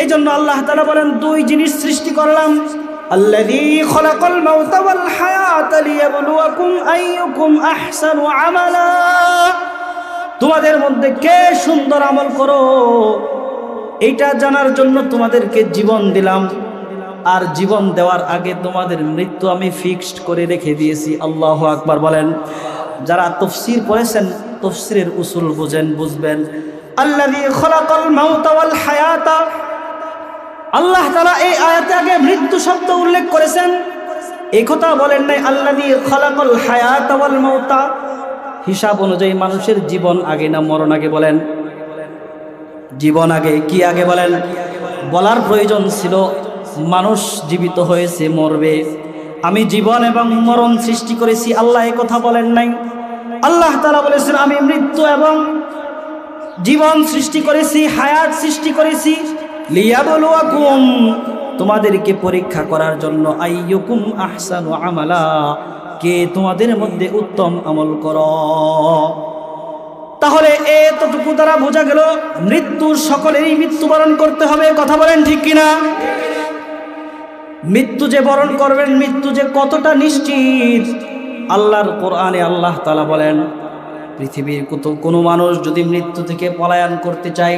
এই জন্য আল্লাহ তালা বলেন দুই জিনিস সৃষ্টি করলাম الذي خلق الموت والحياة ليبلوكم أيكم أحسن عملا তোমাদের মধ্যে কে সুন্দর আমল করো এইটা জানার জন্য তোমাদেরকে জীবন দিলাম আর জীবন দেওয়ার আগে তোমাদের মৃত্যু আমি ফিক্সড করে রেখে দিয়েছি আল্লাহ আকবার বলেন যারা তফসির পড়েছেন তফসিরের উসুল বুঝেন বুঝবেন আল্লাহ খলাকল মাউতা ওয়াল হায়াতা আল্লাহ তারা এই আয়াতে আগে মৃত্যু শব্দ উল্লেখ করেছেন। কথা বলেন নাই আল্লাহ খলাকল হায়াত ওয়াল মাউতা। হিসাব অনুযায়ী মানুষের জীবন আগে না মরণ আগে বলেন। জীবন আগে, কি আগে বলেন? বলার প্রয়োজন ছিল, মানুষ জীবিত হয়েছে, মরবে। আমি জীবন এবং মরণ সৃষ্টি করেছি, আল্লাহ কথা বলেন নাই। আল্লাহ তালা বলেছেন, আমি মৃত্যু এবং জীবন সৃষ্টি করেছি, হায়াত সৃষ্টি করেছি। লিয়াবলুয়াকুম, তোমাদেরকে পরীক্ষা করার জন্য আইয়ুকুম আহসানু আমালা, কে তোমাদের মধ্যে উত্তম আমল কর। তাহলে এতটুকু দ্বারা বোঝা গেল মৃত্যুর সকলেরই মৃত্যুবরণ করতে হবে, কথা বলেন ঠিক কিনা? মৃত্যু যে বরণ করবেন, মৃত্যু যে কতটা নিশ্চিত, আল্লাহর কোরআনে আল্লাহ তালা বলেন, পৃথিবীর কোনো মানুষ যদি মৃত্যু থেকে পলায়ন করতে চায়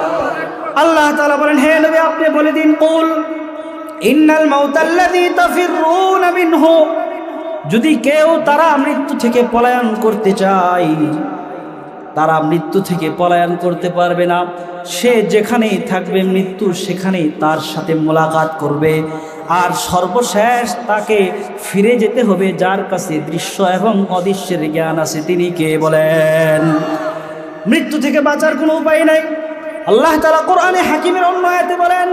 আল্লাহ তালা বলেন, হে নবী, আপনি বলে দিন, কুল, ইন্নাল মাউতাল্লাযী তাফিররুনা মিনহু। যদি কেউ তারা মৃত্যু থেকে পলায়ন করতে চায়, তারা মৃত্যু থেকে পলায়ন করতে পারবে না। সে যেখানেই থাকবে, মৃত্যু সেখানেই তার সাথে মোলাকাত করবে। আর সর্বশেষ তাকে ফিরে যেতে হবে, যার কাছে দৃশ্য এবং অদৃশ্যের জ্ঞান আছে। তিনি কে বলেন? মৃত্যু থেকে বাঁচার কোনো উপায় নাই। আল্লাহ তালা কোরআনে হাকিমের অন্য আয়াতে বলেন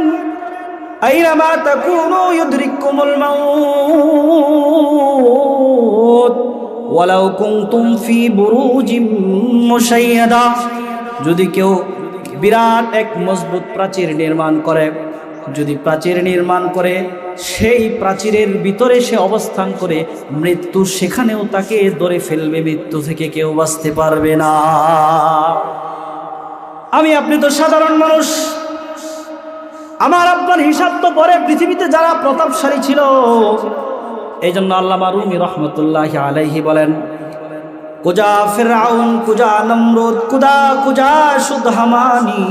যদি কেউ বিরাট এক মজবুত প্রাচীর নির্মাণ করে, যদি প্রাচীর নির্মাণ করে, সেই প্রাচীরের ভিতরে সে অবস্থান করে মৃত্যু সেখানেও তাকে ধরে ফেলবে, মৃত্যু থেকে কেউ বাঁচতে পারবে না। আমি আপনি তো সাধারণ মানুষ। আমার আপনার হিসাব তো পরে পৃথিবীতে যারা প্রতাপশালী ছিল। এই জন্য আল্লামা রুমি রহমতুল্লাহ আলাইহি বলেন, কুজা ফেরাউন কুজা নমরুদ, কুদা, কুজা সুদহামানি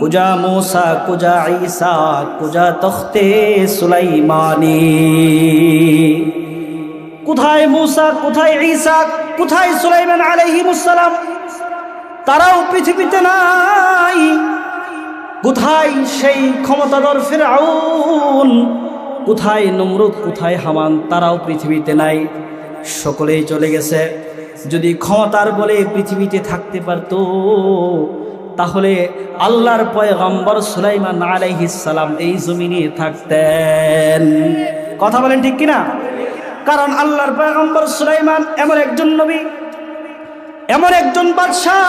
কুজা মোসা, কুজা ঈসা, কুজা তখতে সুলাইমানি। কোথায় মুসা, কোথায় ঈসা, কোথায় সুলাইমান আলাইহিমুসসালাম তারাও পৃথিবীতে নাই। কোথায় সেই ক্ষমতাধর ফেরাউন? কোথায় নমরুদ, কোথায় হামান, তারাও পৃথিবীতে নাই। সকলেই চলে গেছে। যদি ক্ষমতার বলে পৃথিবীতে থাকতে পারতো, তাহলে আল্লাহর পয়গম্বর সুলাইমান সালাম এই জমিনে থাকতেন। কথা বলেন ঠিক কিনা? কারণ আল্লাহর পয়গম্বর সুলাইমান এমন একজন নবী এমন একজন বাদশাহ,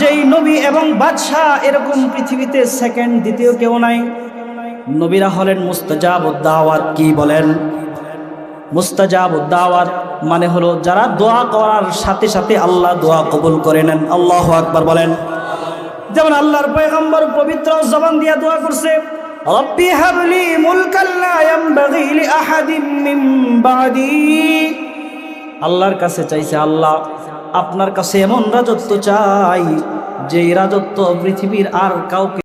যেই নবী এবং বাদশাহ এরকম পৃথিবীতে সেকেন্ড দ্বিতীয় কেউ নাই। নবীরা হলেন মুস্তাজাব দাওয়াত কি বলেন? মুস্তাজাব দাওয়াত মানে হলো যারা দোয়া করার সাথে সাথে আল্লাহ দোয়া কবুল করে নেন। আল্লাহ আকবার বলেন। যেমন আল্লাহর পয়গম্বর পবিত্র জবান দিয়া দোয়া করছে, রব্বি হাবলি মুলকান লা ইয়ানবাগি লি আহাদিন মিন বাদি। আল্লাহর কাছে চাইছে আল্লাহ আপনার কাছে এমন রাজত্ব চাই যে রাজত্ব পৃথিবীর আর কাউকে